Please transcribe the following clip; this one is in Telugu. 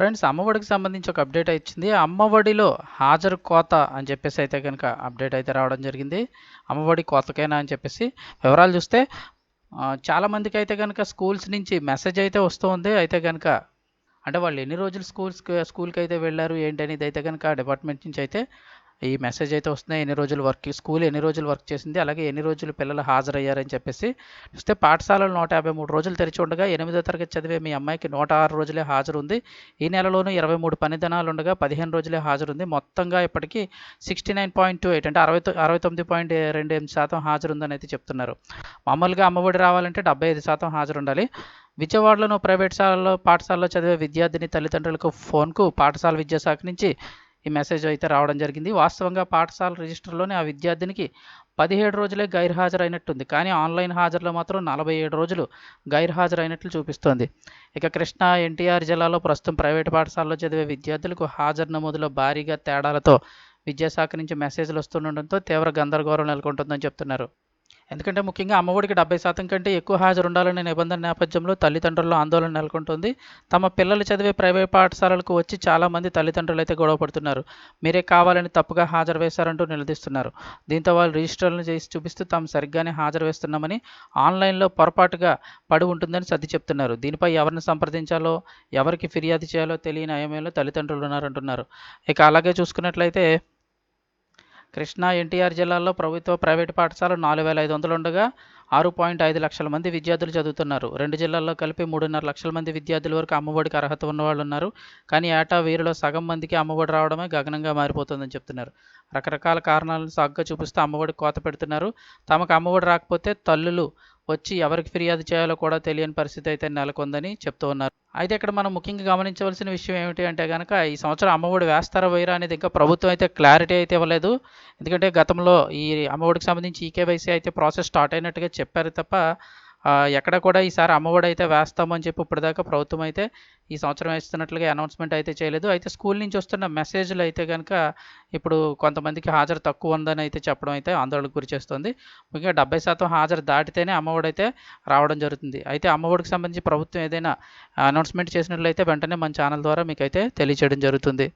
ఫ్రెండ్స్ అమ్మఒడికి సంబంధించి ఒక అప్డేట్ వచ్చింది అమ్మఒడిలో హాజరు కోత అని చెప్పేసి అయితే కనుక అప్డేట్ అయితే రావడం జరిగింది. అమ్మఒడి కోతకైనా అని చెప్పేసి వివరాలు చూస్తే చాలామందికి అయితే కనుక స్కూల్స్ నుంచి మెసేజ్ అయితే వస్తుంది అయితే కనుక అంటే వాళ్ళు ఎన్ని రోజులు స్కూల్స్కి స్కూల్కి అయితే వెళ్ళారు ఏంటి అనేది అయితే కనుక డిపార్ట్మెంట్ నుంచి అయితే ఈ మెసేజ్ అయితే వస్తున్నాయి. ఎన్ని రోజులు వర్క్ స్కూల్ ఎన్ని రోజులు వర్క్ చేసింది అలాగే ఎన్ని రోజులు పిల్లలు హాజరయ్యారని చెప్పేసి చూస్తే పాఠశాలలు నూట యాభై మూడు రోజులు తెరిచి ఉండగా ఎనిమిదో తరగతి చదివే మీ అమ్మాయికి నూట ఆరు రోజులే హాజరుంది. ఈ నెలలోనూ ఇరవై మూడు పని దినాలు ఉండగా పదిహేను రోజులే హాజరుంది. మొత్తంగా ఇప్పటికీ sixty nine point two eight అంటే అరవై అరవై తొమ్మిది పాయింట్ రెండు ఎనిమిది శాతం హాజరుందని అయితే చెప్తున్నారు. మామూలుగా అమ్మఒడి రావాలంటే డెబ్బై ఐదు శాతం హాజరు ఉండాలి ప్రైవేట్ శాలలో పాఠశాలలో చదివే విద్యార్థిని తల్లిదండ్రులకు ఫోన్కు పాఠశాల విద్యాశాఖ నుంచి ఈ మెసేజ్ అయితే రావడం జరిగింది. వాస్తవంగా పాఠశాల రిజిస్టర్లోనే ఆ విద్యార్థినికి పదిహేడు రోజులే గైర్హాజరైనట్టుంది. కానీ ఆన్లైన్ హాజరులో మాత్రం నలభై ఏడు రోజులు గైర్హాజరైనట్లు చూపిస్తోంది. ఇక కృష్ణా ఎన్టీఆర్ జిల్లాలో ప్రస్తుతం ప్రైవేటు పాఠశాలలో చదివే విద్యార్థులకు హాజరు నమోదులో భారీగా తేడాలతో విద్యాశాఖ నుంచి మెసేజ్లు వస్తుండటంతో తీవ్ర గందరగోళం నెలకొంటుందని చెప్తున్నారు. ఎందుకంటే ముఖ్యంగా అమ్మఒడికి డెబ్బై శాతం కంటే ఎక్కువ హాజరు ఉండాలనే నిబంధన నేపథ్యంలో తల్లిదండ్రుల్లో ఆందోళన నెలకొంటుంది. తమ పిల్లలు చదివే ప్రైవేట్ పాఠశాలలకు వచ్చి చాలామంది తల్లిదండ్రులు అయితే గొడవ పడుతున్నారు. మీరే కావాలని తప్పుగా హాజరు వేశారంటూ నిలదీస్తున్నారు. దీంతో వాళ్ళు రిజిస్టర్లను చేసి చూపిస్తూ తాము సరిగ్గానే హాజరు వేస్తున్నామని ఆన్లైన్లో పొరపాటుగా పడి ఉంటుందని సర్ది చెప్తున్నారు. దీనిపై ఎవరిని సంప్రదించాలో ఎవరికి ఫిర్యాదు చేయాలో తెలియని అయమేలో తల్లిదండ్రులు ఉన్నారంటున్నారు. ఇక అలాగే చూసుకున్నట్లయితే కృష్ణా ఎన్టీఆర్ జిల్లాలో ప్రభుత్వ ప్రైవేటు పాఠశాల నాలుగు వేల ఐదు వందలు ఉండగా ఆరు పాయింట్ ఐదు లక్షల మంది విద్యార్థులు చదువుతున్నారు. రెండు జిల్లాల్లో కలిపి మూడున్నర లక్షల మంది విద్యార్థుల వరకు అమ్మఒడికి అర్హత ఉన్నవాళ్ళు ఉన్నారు కానీ ఏటా వీరిలో సగం మందికి అమ్మఒడి రావడమే గగనంగా మారిపోతుందని చెప్తున్నారు. రకరకాల కారణాలను సాగ్గా చూపిస్తూ అమ్మఒడి కోత పెడుతున్నారు. తమకు అమ్మఒడి రాకపోతే తల్లులు వచ్చి ఎవరికి ఫిర్యాదు చేయాలో కూడా తెలియని పరిస్థితి అయితే నెలకొందని చెప్తూ ఉన్నారు. అయితే ఇక్కడ మనం ముఖ్యంగా గమనించవలసిన విషయం ఏమిటి అంటే కనుక ఈ సంవత్సరం అమ్మఒడి వేస్తారా వైరా అనేది ఇంకా ప్రభుత్వం అయితే క్లారిటీ అయితే ఇవ్వలేదు. ఎందుకంటే గతంలో ఈ అమ్మఒడికి సంబంధించి ఈకేవైసీ అయితే ప్రాసెస్ స్టార్ట్ అయినట్టుగా చెప్పారు తప్ప ఎక్కడ కూడా ఈసారి అమ్మఒడి అయితే వేస్తామని చెప్పి ఇప్పటిదాకా ప్రభుత్వం అయితే ఈ సంవత్సరం వేస్తున్నట్లుగా అనౌన్స్మెంట్ అయితే చేయలేదు. అయితే స్కూల్ నుంచి వస్తున్న మెసేజ్లు అయితే కనుక ఇప్పుడు కొంతమందికి హాజరు తక్కువ ఉందని అయితే చెప్పడం అయితే ఆందోళనకు గురి చేస్తుంది. ముఖ్యంగా డెబ్బై శాతం హాజరు దాటితేనే అమ్మఒడి అయితే రావడం జరుగుతుంది. అయితే అమ్మఒడికి సంబంధించి ప్రభుత్వం ఏదైనా అనౌన్స్మెంట్ చేసినట్లయితే వెంటనే మన ఛానల్ ద్వారా మీకు అయితే తెలియచేయడం జరుగుతుంది.